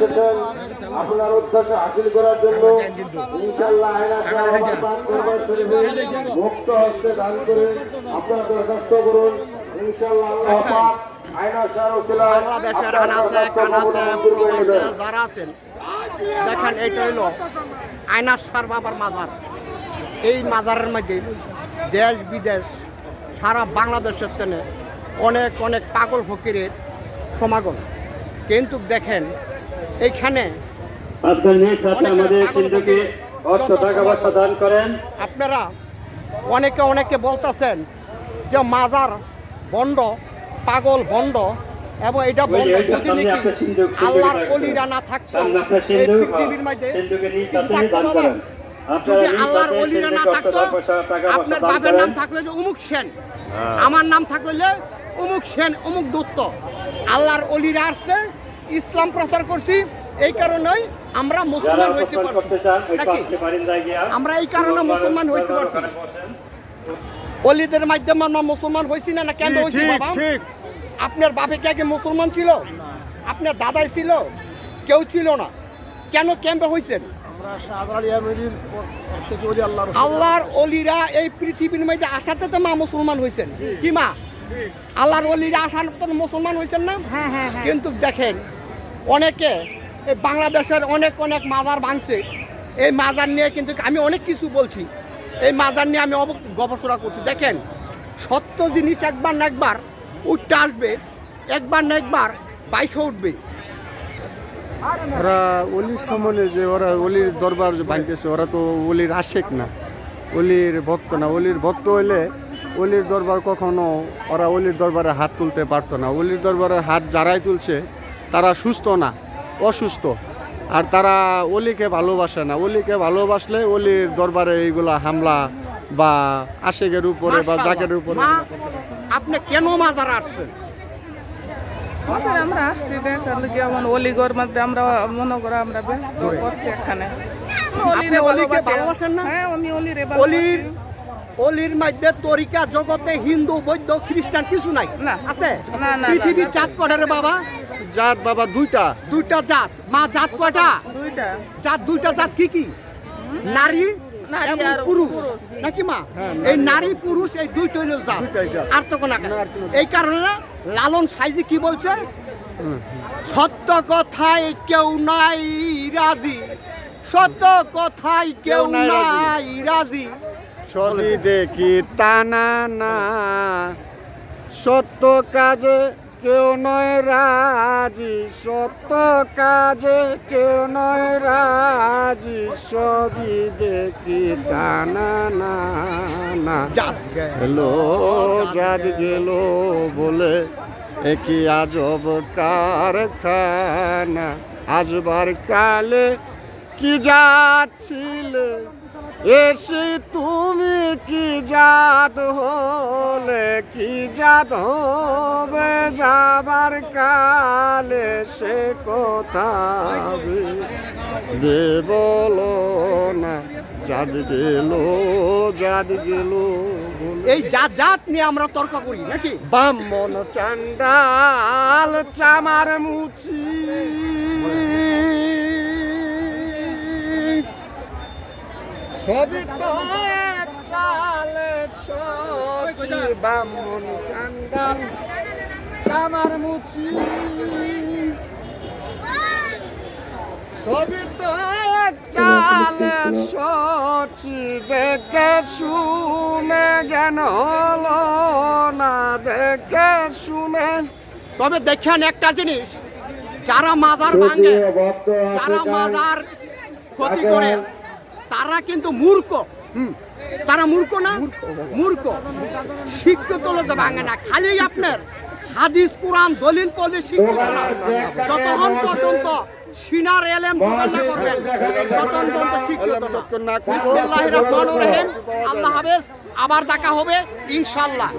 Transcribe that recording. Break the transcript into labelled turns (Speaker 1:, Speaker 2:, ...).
Speaker 1: এসেছেন আপনার উদ্দেশ্য হাসিল করার জন্য। ইনশাল্লাহ মুক্ত হস্তে দান করে আপনারা দরখাস্ত করুন। ইনশাল্লাহ।
Speaker 2: যারা আছেন দেখেন এইটা হইল আয়নার সার বাবার মাজার। এই মাজারের মধ্যে দেশ বিদেশ সারা বাংলাদেশের তেনে অনেক অনেক পাগল ফকিরের সমাগম। কিন্তু দেখেন এইখানে।
Speaker 3: আপনার নিজ আমাদের কেন্দ্রকে অর্থ টাকা পয়সা দান করেন।
Speaker 2: আপনারা অনেকে অনেকে বলতেছেন যে মাজার বন্ড পাগল বন্ড এবং এটা
Speaker 3: যে
Speaker 2: যদি নাকি আল্লাহর অলিরা না থাকতো এই পৃথিবীর মধ্যে কিছু থাকতো বাবা? যদি আল্লাহর অলিরা না থাকতো আপনার বাপের নাম থাকলে যে অমুক সেন। আমার নাম থাকলে অমুক সেন অমুক দত্ত। আল্লাহর অলিরা আসছে ইসলাম প্রচার করছি এই কারণেই আমরা মুসলমান হইতে পারছি। আমরা এই কারণে মুসলমান হইতে পারছি অলিদের মাধ্যমে আমরা মুসলমান হয়েছি না না কেন হয়েছি বাবা? আপনার বাপে কে আগে মুসলমান ছিল? আপনার দাদাই ছিল? কেউ ছিল না। কেন ক্যাম্পে হয়েছেন আল্লাহর অলিরা এই পৃথিবীর মধ্যে আসাতে তো মা মুসলমান হয়েছেন কি মা? আল্লাহর অলিরা আসার মুসলমান হয়েছেন না? কিন্তু দেখেন অনেকে বাংলাদেশের অনেক অনেক মাজার ভাঙছে। এই মাজার নিয়ে কিন্তু আমি অনেক কিছু বলছি। এই মাজার নিয়ে আমি গবেষণা করছি। দেখেন, সত্য জিনিস একবার না একবার উঠতে আসবে, একবার না একবার বাইশে উঠবে।
Speaker 4: ওরা অলির সম্মানে যে ওরা অলির দরবার যে ভাঙতেছে, ওরা তো অলির আশেক না, অলির ভক্ত না। অলির ভক্ত হইলে অলির দরবার কখনো ওরা অলির দরবারে হাত তুলতে পারতো না। অলির দরবারে হাত যারাই তুলছে তারা সুস্থ না অসুস্থ। আর তারা অলিকে ভালোবাসে না। অলিকে ভালোবাসলে অলির দরবারে এইগুলা হামলা বা আশেকের উপরে বা। জাকের উপরে
Speaker 2: আপনি কেন মাজার আসছেন?
Speaker 5: বছর আমরা আসছি দেখার লিগে আমার অলিগর মধ্যে আমরা মনে করো আমরা ব্যস্ত করছি এখানে।
Speaker 2: আপনি অলিকে ভালোবাসেন না?
Speaker 5: হ্যাঁ আমি অলিরে ভালোবাসি।
Speaker 2: অলির মধ্যে তরিকা জগতে হিন্দু বৈদ্য খ্রিস্টান কিছু নাই। আছে?
Speaker 5: না, না, না,
Speaker 2: পৃথিবীর
Speaker 5: না।
Speaker 2: জাত কটা বাবা?
Speaker 4: জাত বাবা দুইটা।
Speaker 2: দুইটা জাত। মা জাত কয়টা?
Speaker 5: দুইটা।
Speaker 2: জাত দুইটা জাত কি কি? নারী
Speaker 5: নারী
Speaker 2: এবং পুরুষ।
Speaker 5: পুরুষ।
Speaker 2: নাকি মা?
Speaker 4: হ্যাঁ,
Speaker 2: এই
Speaker 4: নারী
Speaker 2: পুরুষ এই দুইটা হইল জাত। আর তো কোনো
Speaker 4: না, আর কোনো জাত।
Speaker 2: এই কারণে লালন সাইজি কি বলছে? সত্য কথায় কেউ নাই রাজি। সত্য কথায় কেউ
Speaker 4: কেউ নাই রাজি। সবই দেখি টানা না সত্য কাজে কেউ নয় রাজি সত্য কাজে কেউ নয় রাজি। সবই দেখি টানা না না
Speaker 2: জাত
Speaker 4: যাদ গেল বলে একই আজব কারখানা। আজবার কালে কি যাচ্ছিলে? এসে তুমি কি জাত হলে কি জাত হবে যাবার কালে সে কথা বে বলো না যাদ গেল যাদ গেল
Speaker 2: এই জাত জাত নিয়ে আমরা তর্ক করি নাকি?
Speaker 4: বামন চান্ডাল চামার মুচি সবই তো এক চালে সচি বামন চান্ডাল চামার মুচি। সবই তো এক চালে সচি দেখে শুনে জ্ঞান হলো না দেখে শুনে।
Speaker 2: তবে দেখেন একটা জিনিস যারা মাজার ভাঙে যারা মাজার ক্ষতি করে তারা কিন্তু মূর্খ। হুম, তারা মূর্খ না? মূর্খ শিক্ষিত লোক ভাঙে না। খালি আপনার হাদিস কোরআন দলিল পদে শিক্ষিত না। যতক্ষণ পর্যন্ত সিনার এলেম করবেন ততক্ষণ পর্যন্ত শিক্ষিত না। বিসমিল্লাহির রহমানির রহিম। আল্লাহ হাফেজ। আবার দেখা হবে ইনশাল্লাহ